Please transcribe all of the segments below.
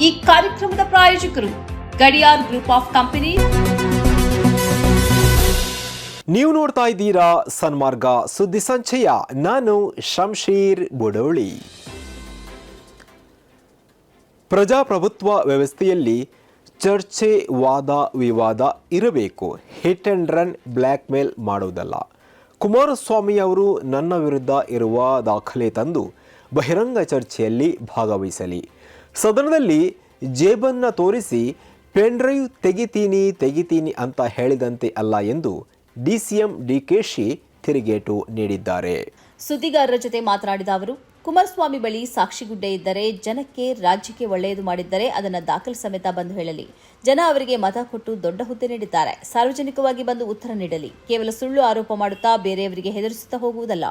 ಈ ಕಾರ್ಯಕ್ರಮದ ಪ್ರಾಯೋಜಕರು ಗಡಿಯಾರ್ ಗ್ರೂಪ್ ಆಫ್ ಕಂಪನಿ. ನೀವು ನೋಡ್ತಾ ಇದ್ದೀರಾ ಸನ್ಮಾರ್ಗ ಸುದ್ದಿ ಸಂಚಯ. ನಾನು ಶಂಶೀರ್ ಬುಡೋಳಿ. ಪ್ರಜಾಪ್ರಭುತ್ವ ವ್ಯವಸ್ಥೆಯಲ್ಲಿ ಚರ್ಚೆ, ವಾದ, ವಿವಾದ ಇರಬೇಕು. Hit and run blackmail ಮಾಡುವುದಲ್ಲ. ಕುಮಾರಸ್ವಾಮಿ ಅವರು ನನ್ನ ವಿರುದ್ಧ ಇರುವ ದಾಖಲೆ ತಂದು ಬಹಿರಂಗ ಚರ್ಚೆಯಲ್ಲಿ ಭಾಗವಹಿಸಲಿ. ಸದನದಲ್ಲಿ ಜೇಬನ್ನ ತೋರಿಸಿ, ಪೆನ್ಡ್ರೈವ್ ತೆಗಿತೀನಿ ತೆಗಿತೀನಿ ಅಂತ ಹೇಳಿದಂತೆ ಅಲ್ಲ ಎಂದು ಡಿಸಿಎಂ ಡಿಕೆಶಿ ತಿರುಗೇಟು ನೀಡಿದ್ದಾರೆ. ಸುದ್ದಿಗಾರರ ಜೊತೆ ಮಾತನಾಡಿದ ಅವರು, ಕುಮಾರಸ್ವಾಮಿ ಬಳಿ ಸಾಕ್ಷಿಗುಡ್ಡೆ ಇದ್ದರೆ ಜನಕ್ಕೆ ರಾಜ್ಯಕ್ಕೆ ಒಳ್ಳೆಯದು ಮಾಡಿದ್ದರೆ ಅದನ್ನು ದಾಖಲೆ ಸಮೇತ ಬಂದು ಹೇಳಲಿ. ಜನ ಅವರಿಗೆ ಮತ ಕೊಟ್ಟು ದೊಡ್ಡ ಹುದ್ದೆ ನೀಡಿದ್ದಾರೆ. ಸಾರ್ವಜನಿಕವಾಗಿ ಬಂದು ಉತ್ತರ ನೀಡಲಿ. ಕೇವಲ ಸುಳ್ಳು ಆರೋಪ ಮಾಡುತ್ತಾ ಬೇರೆಯವರಿಗೆ ಹೆದರಿಸುತ್ತಾ ಹೋಗುವುದಲ್ಲ.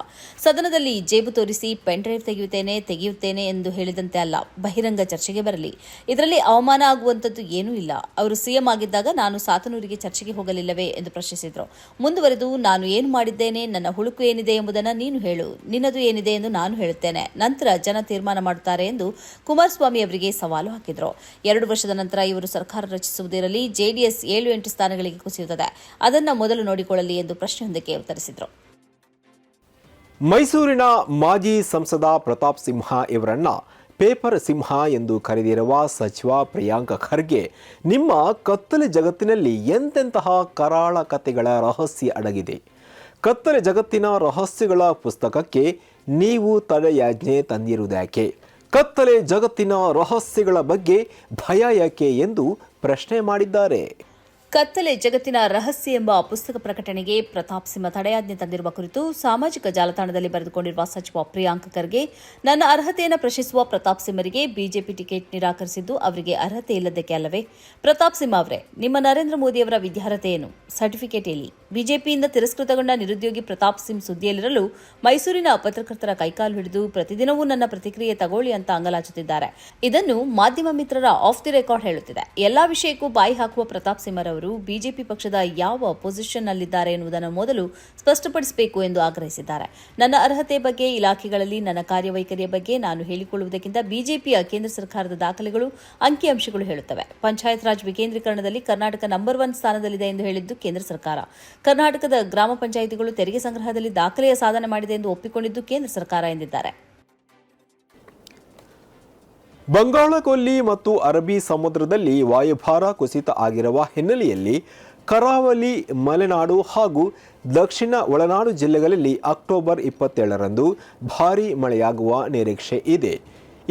ಸದನದಲ್ಲಿ ಜೇಬು ತೋರಿಸಿ ಪೆನ್ ಡ್ರೈವ್ ತೆಗೆಯುತ್ತೇನೆ ತೆಗೆಯುತ್ತೇನೆ ಎಂದು ಹೇಳಿದಂತೆ ಅಲ್ಲ. ಬಹಿರಂಗ ಚರ್ಚೆಗೆ ಬರಲಿ. ಇದರಲ್ಲಿ ಅವಮಾನ ಆಗುವಂತದ್ದು ಏನೂ ಇಲ್ಲ. ಅವರು ಸಿಎಂ ಆಗಿದ್ದಾಗ ನಾನು ಸಾತನೂರಿಗೆ ಚರ್ಚೆಗೆ ಹೋಗಲಿಲ್ಲವೇ ಎಂದು ಪ್ರಶ್ನಿಸಿದರು. ಮುಂದುವರೆದು ನಾನು ಏನು ಮಾಡಿದ್ದೇನೆ, ನನ್ನ ಹುಳುಕು ಏನಿದೆ ಎಂಬುದನ್ನು ನೀನು ಹೇಳು. ನಿನ್ನದು ಏನಿದೆ ಎಂದು ನಾನು ಹೇಳುತ್ತೇನೆ. ನಂತರ ಜನ ತೀರ್ಮಾನ ಮಾಡುತ್ತಾರೆ ಎಂದು ಕುಮಾರಸ್ವಾಮಿ ಅವರಿಗೆ ಸವಾಲು ಹಾಕಿದರು. ಎರಡು ವರ್ಷದ ನಂತರ ಇವರು ಸರ್ಕಾರ ರಚಿಸುವುದಿರಲಿ ಜೆಡಿಎಸ್ ಏಳು ಎಂಟು ಸ್ಥಾನಗಳಿಗೆ ಕುಸಿಯುತ್ತದೆ. ಅದನ್ನು ಮೊದಲು ನೋಡಿಕೊಳ್ಳಲಿ ಎಂದು ಪ್ರಶ್ನೆಯೊಂದಕ್ಕೆ ಉತ್ತರಿಸಿದರು. ಮೈಸೂರಿನ ಮಾಜಿ ಸಂಸದ ಪ್ರತಾಪ್ ಸಿಂಹ ಇವರನ್ನ ಪೇಪರ್ ಸಿಂಹ ಎಂದು ಕರೆದಿರುವ ಸಚಿವ ಪ್ರಿಯಾಂಕ ಖರ್ಗೆ, ನಿಮ್ಮ ಕತ್ತಲೆ ಜಗತ್ತಿನಲ್ಲಿ ಎಂತೆಂತಹ ಕರಾಳ ಕಥೆಗಳ ರಹಸ್ಯ ಅಡಗಿದೆ. ಕತ್ತಲೆ ಜಗತ್ತಿನ ರಹಸ್ಯಗಳ ಪುಸ್ತಕಕ್ಕೆ ನೀವು ತಡೆಯಾಜ್ಞೆ ತಂದಿರುವುದ್ಯಾಕೆ? ಕತ್ತಲೆ ಜಗತ್ತಿನ ರಹಸ್ಯಗಳ ಬಗ್ಗೆ ಭಯ ಯಾಕೆ ಎಂದು ಪ್ರಶ್ನೆ ಮಾಡಿದ್ದಾರೆ. ಕತ್ತಲೆ ಜಗತ್ತಿನ ರಹಸ್ಯ ಎಂಬ ಪುಸ್ತಕ ಪ್ರಕಟಣೆಗೆ ಪ್ರತಾಪ್ ಸಿಂಹ ತಡೆಯಾಜ್ಞೆ ತಂದಿರುವ ಕುರಿತು ಸಾಮಾಜಿಕ ಜಾಲತಾಣದಲ್ಲಿ ಬರೆದುಕೊಂಡಿರುವ ಸಚಿವ ಪ್ರಿಯಾಂಕ್ ಖರ್ಗೆ, ನನ್ನ ಅರ್ಹತೆಯನ್ನು ಪ್ರಶ್ನಿಸುವ ಪ್ರತಾಪ್ ಸಿಂಹರಿಗೆ ಬಿಜೆಪಿ ಟಿಕೆಟ್ ನಿರಾಕರಿಸಿದ್ದು ಅವರಿಗೆ ಅರ್ಹತೆ ಇಲ್ಲದಕ್ಕೆ ಅಲ್ಲವೇ? ಪ್ರತಾಪ್ ಸಿಂಹ ಅವರೇ, ನಿಮ್ಮ ನರೇಂದ್ರ ಮೋದಿಯವರ ವಿದ್ಯಾರ್ಹತೆ ಏನು? ಸರ್ಟಿಫಿಕೇಟ್ ಎಲ್ಲಿ? ಬಿಜೆಪಿಯಿಂದ ತಿರಸ್ಕೃತಗೊಂಡ ನಿರುದ್ಯೋಗಿ ಪ್ರತಾಪ್ ಸಿಂಗ್ ಸುದ್ದಿಯಲ್ಲಿರಲು ಮೈಸೂರಿನ ಪತ್ರಕರ್ತರ ಕೈಕಾಲು ಹಿಡಿದು ಪ್ರತಿದಿನವೂ ನನ್ನ ಪ್ರತಿಕ್ರಿಯೆ ತಗೊಳ್ಳಿ ಅಂತ ಅಂಗಲಾಚುತ್ತಿದ್ದಾರೆ. ಇದನ್ನು ಮಾಧ್ಯಮ ಮಿತ್ರರ ಆಫ್ ದಿ ರೆಕಾರ್ಡ್ ಹೇಳುತ್ತಿದೆ. ಎಲ್ಲಾ ವಿಷಯಕ್ಕೂ ಬಾಯಿ ಹಾಕುವ ಪ್ರತಾಪ್ ಸಿಂಹರವರು ಬಿಜೆಪಿ ಪಕ್ಷದ ಯಾವ ಪೊಸಿಷನ್ ನಲ್ಲಿದ್ದಾರೆ ಎನ್ನುವುದನ್ನು ಮೊದಲು ಸ್ಪಷ್ಟಪಡಿಸಬೇಕು ಎಂದು ಆಗ್ರಹಿಸಿದ್ದಾರೆ. ನನ್ನ ಅರ್ಹತೆ ಬಗ್ಗೆ, ಇಲಾಖೆಗಳಲ್ಲಿ ನನ್ನ ಕಾರ್ಯವೈಖರಿಯ ಬಗ್ಗೆ ನಾನು ಹೇಳಿಕೊಳ್ಳುವುದಕ್ಕಿಂತ ಬಿಜೆಪಿಯ ಕೇಂದ್ರ ಸರ್ಕಾರದ ದಾಖಲೆಗಳು ಅಂಕಿಅಂಶಗಳು ಹೇಳುತ್ತವೆ. ಪಂಚಾಯತ್ ರಾಜ್ ವಿಕೇಂದ್ರೀಕರಣದಲ್ಲಿ ಕರ್ನಾಟಕ ನಂಬರ್ ಒನ್ ಸ್ಥಾನದಲ್ಲಿದೆ ಎಂದು ಹೇಳಿದ್ದು ಕೇಂದ್ರ ಸರ್ಕಾರ. ಕರ್ನಾಟಕದ ಗ್ರಾಮ ಪಂಚಾಯಿತಿಗಳು ತೆರಿಗೆ ಸಂಗ್ರಹದಲ್ಲಿ ದಾಖಲೆಯ ಸಾಧನೆ ಮಾಡಿದೆ ಎಂದು ಒಪ್ಪಿಕೊಂಡಿದ್ದು ಕೇಂದ್ರ ಸರ್ಕಾರ ಎಂದಿದ್ದಾರೆ. ಬಂಗಾಳಕೊಲ್ಲಿ ಮತ್ತು ಅರಬ್ಬಿ ಸಮುದ್ರದಲ್ಲಿ ವಾಯುಭಾರ ಕುಸಿತ ಆಗಿರುವ ಹಿನ್ನೆಲೆಯಲ್ಲಿ ಕರಾವಳಿ, ಮಲೆನಾಡು ಹಾಗೂ ದಕ್ಷಿಣ ಒಳನಾಡು ಜಿಲ್ಲೆಗಳಲ್ಲಿ ಅಕ್ಟೋಬರ್ ಇಪ್ಪತ್ತೇಳರಂದು ಭಾರೀ ಮಳೆಯಾಗುವ ನಿರೀಕ್ಷೆ ಇದೆ.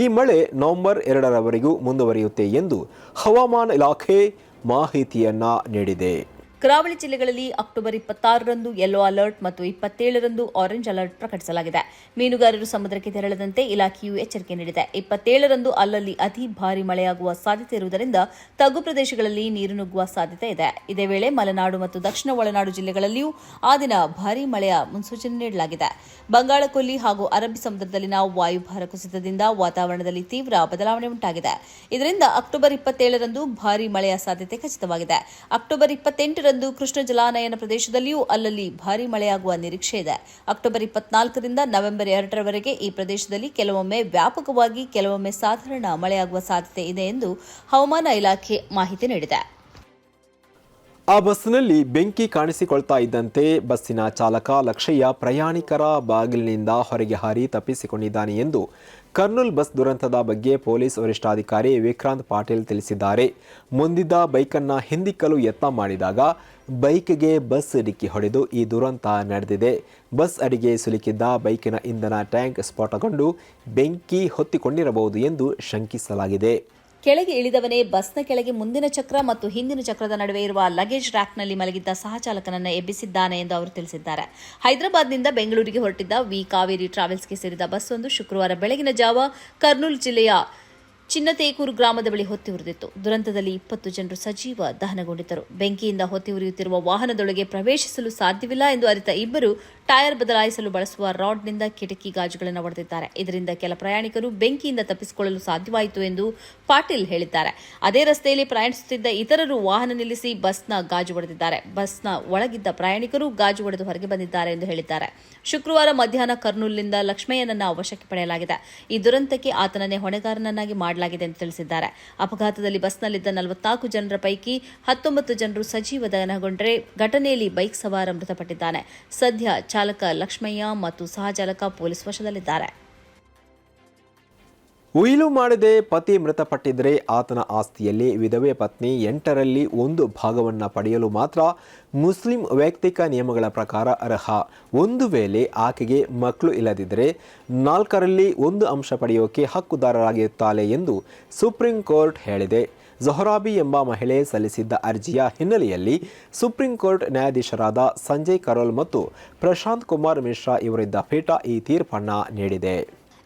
ಈ ಮಳೆ ನವೆಂಬರ್ ಎರಡರವರೆಗೂ ಮುಂದುವರಿಯುತ್ತೆ ಎಂದು ಹವಾಮಾನ ಇಲಾಖೆ ಮಾಹಿತಿಯನ್ನ ನೀಡಿದೆ. ಕರಾವಳಿ ಜಿಲ್ಲೆಗಳಲ್ಲಿ ಅಕ್ಟೋಬರ್ ಇಪ್ಪತ್ತಾರರಂದು ಯೆಲ್ಲೋ ಅಲರ್ಟ್ ಮತ್ತು ಇಪ್ಪತ್ತೇಳರಂದು ಆರೆಂಜ್ ಅಲರ್ಟ್ ಪ್ರಕಟಿಸಲಾಗಿದೆ. ಮೀನುಗಾರರು ಸಮುದ್ರಕ್ಕೆ ತೆರಳದಂತೆ ಇಲಾಖೆಯು ಎಚ್ಚರಿಕೆ ನೀಡಿದೆ. ಇಪ್ಪತ್ತೇಳರಂದು ಅಲ್ಲಲ್ಲಿ ಅತಿ ಭಾರಿ ಮಳೆಯಾಗುವ ಸಾಧ್ಯತೆ ಇರುವುದರಿಂದ ತಗ್ಗು ಪ್ರದೇಶಗಳಲ್ಲಿ ನೀರು ನುಗ್ಗುವ ಸಾಧ್ಯತೆ ಇದೆ. ಇದೇ ವೇಳೆ ಮಲೆನಾಡು ಮತ್ತು ದಕ್ಷಿಣ ಒಳನಾಡು ಜಿಲ್ಲೆಗಳಲ್ಲಿಯೂ ಆ ದಿನ ಭಾರೀ ಮಳೆಯ ಮುನ್ಸೂಚನೆ ನೀಡಲಾಗಿದೆ. ಬಂಗಾಳಕೊಲ್ಲಿ ಹಾಗೂ ಅರಬ್ಬಿ ಸಮುದ್ರದಲ್ಲಿನ ವಾಯುಭಾರ ಕುಸಿತದಿಂದ ವಾತಾವರಣದಲ್ಲಿ ತೀವ್ರ ಬದಲಾವಣೆ ಉಂಟಾಗಿದೆ. ಇದರಿಂದ ಅಕ್ಟೋಬರ್ ಇಪ್ಪತ್ತೇಳರಂದು ಭಾರೀ ಮಳೆಯ ಸಾಧ್ಯತೆ ಖಚಿತವಾಗಿದೆ. ಅಕ್ಟೋಬರ್ ಇಪ್ಪತ್ತೆಂಟರಂದು ಕೃಷ್ಣ ಜಲಾನಯನ ಪ್ರದೇಶದಲ್ಲಿಯೂ ಅಲ್ಲಲ್ಲಿ ಭಾರೀ ಮಳೆಯಾಗುವ ನಿರೀಕ್ಷೆ ಇದೆ. ಅಕ್ಟೋಬರ್ ಇಪ್ಪತ್ನಾಲ್ಕರಿಂದ ನವೆಂಬರ್ ಎರಡರವರೆಗೆ ಈ ಪ್ರದೇಶದಲ್ಲಿ ಕೆಲವೊಮ್ಮೆ ವ್ಯಾಪಕವಾಗಿ, ಕೆಲವೊಮ್ಮೆ ಸಾಧಾರಣ ಮಳೆಯಾಗುವ ಸಾಧ್ಯತೆ ಇದೆ ಎಂದು ಹವಾಮಾನ ಇಲಾಖೆ ಮಾಹಿತಿ ನೀಡಿದೆ. ಆ ಬಸ್ನಲ್ಲಿ ಬೆಂಕಿ ಕಾಣಿಸಿಕೊಳ್ತಾ ಇದ್ದಂತೆ ಬಸ್ಸಿನ ಚಾಲಕ ಲಕ್ಷಯ್ಯ ಪ್ರಯಾಣಿಕರ ಬಾಗಿಲಿನಿಂದ ಹೊರಗೆ ಹಾರಿ ತಪ್ಪಿಸಿಕೊಂಡಿದ್ದಾನೆ ಎಂದು ಕರ್ನೂಲ್ ಬಸ್ ದುರಂತದ ಬಗ್ಗೆ ಪೊಲೀಸ್ ವರಿಷ್ಠಾಧಿಕಾರಿ ವಿಕ್ರಾಂತ್ ಪಾಟೀಲ್ ತಿಳಿಸಿದ್ದಾರೆ. ಮುಂದಿದ್ದ ಬೈಕನ್ನು ಹಿಂದಿಕ್ಕಲು ಯತ್ನ ಮಾಡಿದಾಗ ಬೈಕ್ಗೆ ಬಸ್ ಡಿಕ್ಕಿ ಹೊಡೆದು ಈ ದುರಂತ ನಡೆದಿದೆ. ಬಸ್ ಅಡಿಗೆ ಸಿಲುಕಿದ್ದ ಬೈಕಿನ ಇಂಧನ ಟ್ಯಾಂಕ್ ಸ್ಫೋಟಗೊಂಡು ಬೆಂಕಿ ಹೊತ್ತಿಕೊಂಡಿರಬಹುದು ಎಂದು ಶಂಕಿಸಲಾಗಿದೆ. ಕೆಳಗೆ ಇಳಿದವನೇ ಬಸ್ನ ಕೆಳಗೆ ಮುಂದಿನ ಚಕ್ರ ಮತ್ತು ಹಿಂದಿನ ಚಕ್ರದ ನಡುವೆ ಇರುವ ಲಗೇಜ್ ರ್ಯಾಕ್ನಲ್ಲಿ ಮಲಗಿದ್ದ ಸಹಚಾಲಕನನ್ನು ಎಬ್ಬಿಸಿದ್ದಾನೆ ಎಂದು ಅವರು ತಿಳಿಸಿದ್ದಾರೆ. ಹೈದರಾಬಾದ್ನಿಂದ ಬೆಂಗಳೂರಿಗೆ ಹೊರಟಿದ್ದ ವಿ ಕಾವೇರಿ ಟ್ರಾವೆಲ್ಸ್ಗೆ ಸೇರಿದ ಬಸ್ ಒಂದು ಶುಕ್ರವಾರ ಬೆಳಗಿನ ಜಾವ ಕರ್ನೂಲ್ ಜಿಲ್ಲೆಯ ಚಿನ್ನತೇಕೂರು ಗ್ರಾಮದ ಬಳಿ ಹೊತ್ತಿ ಉರಿದಿತ್ತು. ದುರಂತದಲ್ಲಿ ಇಪ್ಪತ್ತು ಜನರು ಸಜೀವ ದಹನಗೊಂಡಿದ್ದರು. ಬೆಂಕಿಯಿಂದ ಹೊತ್ತಿ ಉರಿಯುತ್ತಿರುವ ವಾಹನದೊಳಗೆ ಪ್ರವೇಶಿಸಲು ಸಾಧ್ಯವಿಲ್ಲ ಎಂದು ಅರಿತ ಇಬ್ಬರು ಟೈರ್ ಬದಲಾಯಿಸಲು ಬಳಸುವ ರಾಡ್ನಿಂದ ಕಿಟಕಿ ಗಾಜುಗಳನ್ನು ಒಡೆದಿದ್ದಾರೆ. ಇದರಿಂದ ಕೆಲ ಪ್ರಯಾಣಿಕರು ಬೆಂಕಿಯಿಂದ ತಪ್ಪಿಸಿಕೊಳ್ಳಲು ಸಾಧ್ಯವಾಯಿತು ಎಂದು ಪಾಟೀಲ್ ಹೇಳಿದ್ದಾರೆ. ಅದೇ ರಸ್ತೆಯಲ್ಲಿ ಪ್ರಯಾಣಿಸುತ್ತಿದ್ದ ಇತರರು ವಾಹನ ನಿಲ್ಲಿಸಿ ಬಸ್ನ ಗಾಜು ಒಡೆದಿದ್ದಾರೆ. ಬಸ್ನ ಒಳಗಿದ್ದ ಪ್ರಯಾಣಿಕರು ಗಾಜು ಒಡೆದು ಹೊರಗೆ ಬಂದಿದ್ದಾರೆ ಎಂದು ಹೇಳಿದ್ದಾರೆ. ಶುಕ್ರವಾರ ಮಧ್ಯಾಹ್ನ ಕರ್ನೂಲ್ನಿಂದ ಲಕ್ಷ್ಮಯ್ಯನನ್ನ ವಶಕ್ಕೆ ಪಡೆಯಲಾಗಿದೆ. ಈ ದುರಂತಕ್ಕೆ ಆತನನ್ನೇ ಹೊಣೆಗಾರನನ್ನಾಗಿ ಮಾಡಲಾಗಿದೆ. ಮಾಡಲಾಗಿದೆ ಎಂದು ತಿಳಿಸಿದ್ದಾರೆ. ಅಪಘಾತದಲ್ಲಿ ಬಸ್ನಲ್ಲಿದ್ದ ನಲವತ್ನಾಲ್ಕು ಜನರ ಪೈಕಿ ಹತ್ತೊಂಬತ್ತು ಜನರು ಸಜೀವ ದಹನಗೊಂಡರೆ ಘಟನೆಯಲ್ಲಿ ಬೈಕ್ ಸವಾರ ಮೃತಪಟ್ಟಿದ್ದಾನೆ. ಸದ್ಯ ಚಾಲಕ ಲಕ್ಷ್ಮಯ್ಯ ಮತ್ತು ಸಹಚಾಲಕ ಪೊಲೀಸ್ ವಶದಲ್ಲಿದ್ದಾರೆ. ಉಯಿಲು ಮಾಡದೆ ಪತಿ ಮೃತಪಟ್ಟಿದ್ದರೆ ಆತನ ಆಸ್ತಿಯಲ್ಲಿ ವಿಧವೆ ಪತ್ನಿ ಎಂಟರಲ್ಲಿ ಒಂದು ಭಾಗವನ್ನು ಪಡೆಯಲು ಮಾತ್ರ ಮುಸ್ಲಿಂ ವೈಯಕ್ತಿಕ ನಿಯಮಗಳ ಪ್ರಕಾರ ಅರ್ಹ. ಒಂದು ವೇಳೆ ಆಕೆಗೆ ಮಕ್ಕಳು ಇಲ್ಲದಿದ್ದರೆ ನಾಲ್ಕರಲ್ಲಿ ಒಂದು ಅಂಶ ಪಡೆಯೋಕೆ ಹಕ್ಕುದಾರರಾಗಿರುತ್ತಾಳೆ ಎಂದು ಸುಪ್ರೀಂ ಕೋರ್ಟ್ ಹೇಳಿದೆ. ಜೊಹರಾಬಿ ಎಂಬ ಮಹಿಳೆ ಸಲ್ಲಿಸಿದ್ದ ಅರ್ಜಿಯ ಹಿನ್ನೆಲೆಯಲ್ಲಿ ಸುಪ್ರೀಂ ಕೋರ್ಟ್ ನ್ಯಾಯಾಧೀಶರಾದ ಸಂಜಯ್ ಕರೋಲ್ ಮತ್ತು ಪ್ರಶಾಂತ್ ಕುಮಾರ್ ಮಿಶ್ರಾ ಇವರಿದ್ದ ಪೀಠ ಈ ತೀರ್ಪನ್ನು ನೀಡಿದೆ.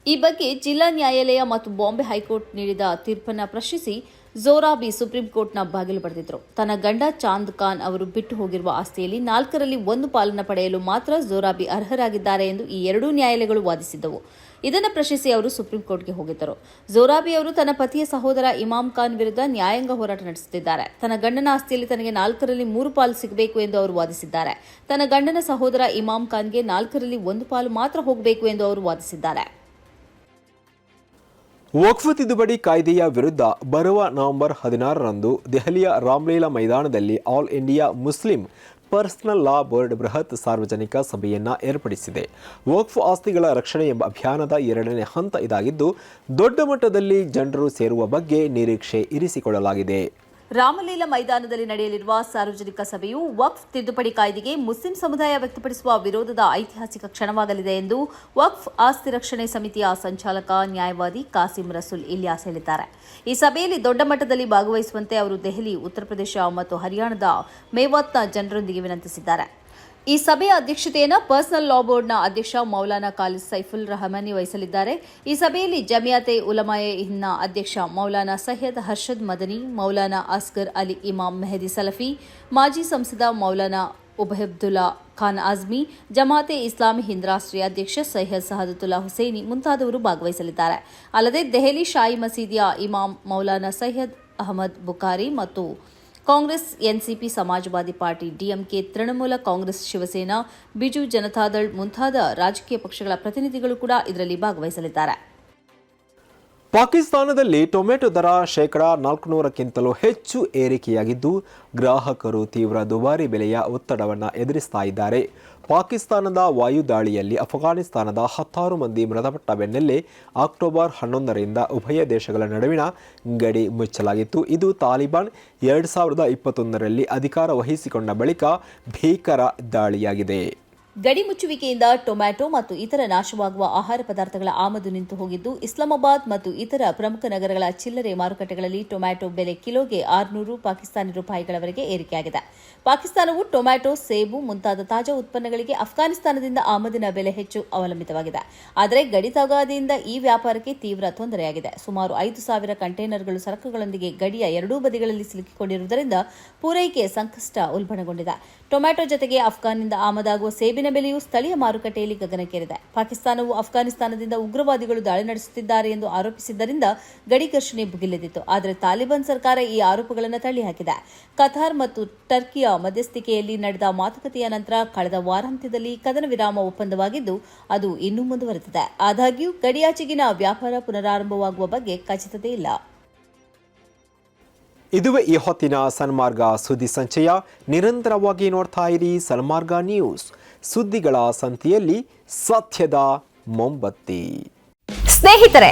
ಈ ಬಗ್ಗೆ ಜಿಲ್ಲಾ ನ್ಯಾಯಾಲಯ ಮತ್ತು ಬಾಂಬೆ ಹೈಕೋರ್ಟ್ ನೀಡಿದ ತೀರ್ಪನ್ನು ಪ್ರಶ್ನಿಸಿ ಜೋರಾಬಿ ಸುಪ್ರೀಂ ಕೋರ್ಟ್ನ ಬಾಗಿಲು ಪಡೆದಿದ್ದರು ತನ್ನ ಗಂಡ ಚಾಂದ್ ಖಾನ್ ಅವರು ಬಿಟ್ಟು ಹೋಗಿರುವ ಆಸ್ತಿಯಲ್ಲಿ ನಾಲ್ಕರಲ್ಲಿ ಒಂದು ಪಾಲನ್ನು ಪಡೆಯಲು ಮಾತ್ರ ಜೋರಾಬಿ ಅರ್ಹರಾಗಿದ್ದಾರೆ ಎಂದು ಈ ಎರಡೂ ನ್ಯಾಯಾಲಯಗಳು ವಾದಿಸಿದ್ದವು. ಇದನ್ನು ಪ್ರಶ್ನಿಸಿ ಅವರು ಸುಪ್ರೀಂ ಕೋರ್ಟ್ಗೆ ಹೋಗಿದ್ದರು. ಜೋರಾಬಿ ಅವರು ತನ್ನ ಪತಿಯ ಸಹೋದರ ಇಮಾಮ್ ಖಾನ್ ವಿರುದ್ಧ ನ್ಯಾಯಾಂಗ ಹೋರಾಟ ನಡೆಸುತ್ತಿದ್ದಾರೆ. ತನ್ನ ಗಂಡನ ಆಸ್ತಿಯಲ್ಲಿ ತನಗೆ ನಾಲ್ಕರಲ್ಲಿ ಮೂರು ಪಾಲು ಸಿಗಬೇಕು ಎಂದು ಅವರು ವಾದಿಸಿದ್ದಾರೆ. ತನ್ನ ಗಂಡನ ಸಹೋದರ ಇಮಾಮ್ ಖಾನ್ಗೆ ನಾಲ್ಕರಲ್ಲಿ ಒಂದು ಪಾಲು ಮಾತ್ರ ಹೋಗಬೇಕು ಎಂದು ಅವರು ವಾದಿಸಿದ್ದಾರೆ. ವಕ್ಫ್ ತಿದ್ದುಪಡಿ ಕಾಯ್ದೆಯ ವಿರುದ್ಧ ಬರುವ ನವೆಂಬರ್ ಹದಿನಾರರಂದು ದೆಹಲಿಯ ರಾಮ್ಲೀಲಾ ಮೈದಾನದಲ್ಲಿ all India Muslim personal law board ಬೃಹತ್ ಸಾರ್ವಜನಿಕ ಸಭೆಯನ್ನು ಏರ್ಪಡಿಸಿದೆ. ವಕ್ಫ್ ಆಸ್ತಿಗಳ ರಕ್ಷಣೆ ಎಂಬ ಅಭಿಯಾನದ ಎರಡನೇ ಹಂತ ಇದಾಗಿದ್ದು, ದೊಡ್ಡ ಮಟ್ಟದಲ್ಲಿ ಜನರು ಸೇರುವ ಬಗ್ಗೆ ನಿರೀಕ್ಷೆ ಇರಿಸಿಕೊಳ್ಳಲಾಗಿದೆ. ರಾಮಲೀಲಾ ಮೈದಾನದಲ್ಲಿ ನಡೆಯಲಿರುವ ಸಾರ್ವಜನಿಕ ಸಭೆಯು ವಕ್ಫ್ ತಿದ್ದುಪಡಿ ಕಾಯ್ದೆಗೆ ಮುಸ್ಲಿಂ ಸಮುದಾಯ ವ್ಯಕ್ತಪಡಿಸುವ ವಿರೋಧದ ಐತಿಹಾಸಿಕ ಕ್ಷಣವಾಗಲಿದೆ ಎಂದು ವಕ್ಫ್ ಆಸ್ತಿ ರಕ್ಷಣೆ ಸಮಿತಿಯ ಸಂಚಾಲಕ ನ್ಯಾಯವಾದಿ ಕಾಸಿಂ ರಸೂಲ್ ಇಲಿಯಾಸ್ ಹೇಳಿದ್ದಾರೆ. ಈ ಸಭೆಯಲ್ಲಿ ದೊಡ್ಡ ಮಟ್ಟದಲ್ಲಿ ಭಾಗವಹಿಸುವಂತೆ ಅವರು ದೆಹಲಿ, ಉತ್ತರ ಪ್ರದೇಶ ಮತ್ತು ಹರಿಯಾಣದ ಮೇವಾತ್ನ ಜನರೊಂದಿಗೆ ವಿನಂತಿಸಿದ್ದಾರೆ. ಈ ಸಭೆಯ ಅಧ್ಯಕ್ಷತೆಯನ್ನು ಪರ್ಸನಲ್ ಲಾ ಬೋರ್ಡ್ನ ಅಧ್ಯಕ್ಷ ಮೌಲಾನಾ ಖಾಲಿದ್ ಸೈಫುಲ್ ರಹಮಾನಿ ವಹಿಸಲಿದ್ದಾರೆ. ಈ ಸಭೆಯಲ್ಲಿ ಜಮಿಯಾತೆ ಉಲಮಾಯೆ ಹಿಂದ್ನ ಅಧ್ಯಕ್ಷ ಮೌಲಾನಾ ಸೈಯದ್ ಹರ್ಷದ್ ಮದನಿ, ಮೌಲಾನಾ ಅಸ್ಗರ್ ಅಲಿ ಇಮಾಮ್ ಮೆಹದಿ ಸಲಫಿ, ಮಾಜಿ ಸಂಸದ ಮೌಲಾನಾ ಉಬೈಬ್ದುಲ್ಲಾ ಖಾನ್ ಆಜ್ಮಿ, ಜಮಾತೆ ಇಸ್ಲಾಮಿ ಹಿಂದ್ ರಾಷ್ಟ್ರೀಯ ಅಧ್ಯಕ್ಷ ಸೈಯದ್ ಸಹದತುಲ್ಲಾ ಹುಸೇನಿ ಮುಂತಾದವರು ಭಾಗವಹಿಸಲಿದ್ದಾರೆ. ಅಲ್ಲದೆ ದೆಹಲಿ ಶಾಹಿ ಮಸೀದಿಯ ಇಮಾಮ್ ಮೌಲಾನಾ ಸೈಯದ್ ಅಹಮದ್ ಬುಖಾರಿ ಮತ್ತು Congress, NCP, Samajwadi Party, DMK, Trinamool Congress, Shiv Sena, Biju Janata Dal ಮುಂತಾದ ರಾಜಕೀಯ ಪಕ್ಷಗಳ ಪ್ರತಿನಿಧಿಗಳು ಕೂಡ ಇದರಲ್ಲಿ ಭಾಗವಹಿಸಲಿದ್ದಾರೆ. ಪಾಕಿಸ್ತಾನದಲ್ಲಿ ಟೊಮೆಟೊ ದರ ಶೇಕಡ ನಾಲ್ಕುನೂರಕ್ಕಿಂತಲೂ ಹೆಚ್ಚು ಏರಿಕೆಯಾಗಿದ್ದು, ಗ್ರಾಹಕರು ತೀವ್ರ ದುಬಾರಿ ಬೆಲೆಯ ಒತ್ತಡವನ್ನು ಎದುರಿಸ್ತಾ ಇದ್ದಾರೆ. ಪಾಕಿಸ್ತಾನದ ವಾಯುದಾಳಿಯಲ್ಲಿ ಅಫ್ಘಾನಿಸ್ತಾನದ ಹತ್ತಾರು ಮಂದಿ ಮೃತಪಟ್ಟ ಬೆನ್ನಲ್ಲೇ ಅಕ್ಟೋಬರ್ ಹನ್ನೊಂದರಿಂದ ಉಭಯ ದೇಶಗಳ ನಡುವಿನ ಗಡಿ ಮುಚ್ಚಲಾಗಿತ್ತು. ಇದು ತಾಲಿಬಾನ್ ಎರಡು ಸಾವಿರದ ಇಪ್ಪತ್ತೊಂದರಲ್ಲಿ ಅಧಿಕಾರ ವಹಿಸಿಕೊಂಡ ಬಳಿಕ ಭೀಕರ ದಾಳಿಯಾಗಿದೆ. ಗಡಿ ಮುಚ್ಚುವಿಕೆಯಿಂದ ಟೊಮ್ಯಾಟೊ ಮತ್ತು ಇತರ ನಾಶವಾಗುವ ಆಹಾರ ಪದಾರ್ಥಗಳ ಆಮದು ನಿಂತು ಹೋಗಿದ್ದು, ಇಸ್ಲಾಮಾಬಾದ್ ಮತ್ತು ಇತರ ಪ್ರಮುಖ ನಗರಗಳ ಚಿಲ್ಲರೆ ಮಾರುಕಟ್ಟೆಗಳಲ್ಲಿ ಟೊಮ್ಯಾಟೊ ಬೆಲೆ ಕಿಲೋಗೆ ಆರುನೂರು ಪಾಕಿಸ್ತಾನಿ ರೂಪಾಯಿಗಳವರೆಗೆ ಏರಿಕೆಯಾಗಿದೆ. ಪಾಕಿಸ್ತಾನವು ಟೊಮ್ಯಾಟೊ, ಸೇಬು ಮುಂತಾದ ತಾಜಾ ಉತ್ಪನ್ನಗಳಿಗೆ ಅಫ್ಘಾನಿಸ್ತಾನದಿಂದ ಆಮದಿನ ಬೆಲೆ ಹೆಚ್ಚು ಅವಲಂಬಿತವಾಗಿದೆ. ಆದರೆ ಗಡಿ ತಗಾದಿಯಿಂದ ಈ ವ್ಯಾಪಾರಕ್ಕೆ ತೀವ್ರ ತೊಂದರೆಯಾಗಿದೆ. ಸುಮಾರು ಐದು ಸಾವಿರ ಕಂಟೈನರ್ಗಳು ಸರಕುಗಳೊಂದಿಗೆ ಗಡಿಯ ಎರಡೂ ಬದಿಗಳಲ್ಲಿ ಸಿಲುಕಿಕೊಂಡಿರುವುದರಿಂದ ಪೂರೈಕೆ ಸಂಕಷ್ಟ ಉಲ್ಬಣಗೊಂಡಿದೆ. ಟೊಮ್ಯಾಟೊ ಜೊತೆಗೆ ಅಫ್ಘಾನ್ನಿಂದ ಆಮದಾಗುವ ಸೇಬಿನ ಬೆಲೆಯೂ ಸ್ಥಳೀಯ ಮಾರುಕಟ್ಟೆಯಲ್ಲಿ ಗಗನಕ್ಕೇರಿದೆ. ಪಾಕಿಸ್ತಾನವು ಅಫ್ಘಾನಿಸ್ತಾನದಿಂದ ಉಗ್ರವಾದಿಗಳು ದಾಳಿ ನಡೆಸುತ್ತಿದ್ದಾರೆ ಎಂದು ಆರೋಪಿಸಿದ್ದರಿಂದ ಗಡಿ ಘರ್ಷಣೆ ಭುಗಿಲೆದಿತ್ತು ಆದರೆ ತಾಲಿಬಾನ್ ಸರ್ಕಾರ ಈ ಆರೋಪಗಳನ್ನು ತಳ್ಳಿಹಾಕಿದೆ. ಕತಾರ್ ಮತ್ತು ಟರ್ಕಿಯ ಮಧ್ಯಸ್ಥಿಕೆಯಲ್ಲಿ ನಡೆದ ಮಾತುಕತೆಯ ನಂತರ ಕಳೆದ ವಾರಾಂತ್ಯದಲ್ಲಿ ಕದನ ವಿರಾಮ ಒಪ್ಪಂದವಾಗಿದ್ದು, ಅದು ಇನ್ನೂ ಮುಂದುವರೆದಿದೆ. ಆದಾಗ್ಯೂ ಗಡಿಯಾಚೆಗಿನ ವ್ಯಾಪಾರ ಪುನರಾರಂಭವಾಗುವ ಬಗ್ಗೆ ಖಚಿತತೆ ಇಲ್ಲ. ಇದುವೇ ಈ ಹೊತ್ತಿನ ಸನ್ಮಾರ್ಗ ಸುದ್ದಿ ಸಂಚಯ. ನಿರಂತರವಾಗಿ ನೋಡ್ತಾ ಇರಿ ಸನ್ಮಾರ್ಗ ನ್ಯೂಸ್. ಸುದ್ದಿಗಳ ಸಂತಿಯಲ್ಲಿ ಸತ್ಯದ ಮೊಂಬತ್ತಿ. ಸ್ನೇಹಿತರೆ,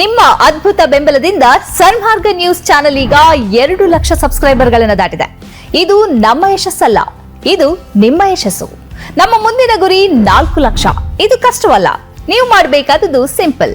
ನಿಮ್ಮ ಅದ್ಭುತ ಬೆಂಬಲದಿಂದ ಸನ್ಮಾರ್ಗ ನ್ಯೂಸ್ ಚಾನೆಲ್ ಈಗ ಎರಡು ಲಕ್ಷ ಸಬ್ಸ್ಕ್ರೈಬರ್ಗಳನ್ನು ದಾಟಿದೆ. ಇದು ನಮ್ಮ ಯಶಸ್ಸಲ್ಲ, ಇದು ನಿಮ್ಮ ಯಶಸ್ಸು. ನಮ್ಮ ಮುಂದಿನ ಗುರಿ ನಾಲ್ಕು ಲಕ್ಷ. ಇದು ಕಷ್ಟವಲ್ಲ, ನೀವು ಮಾಡಬೇಕಾದದ್ದು ಸಿಂಪಲ್.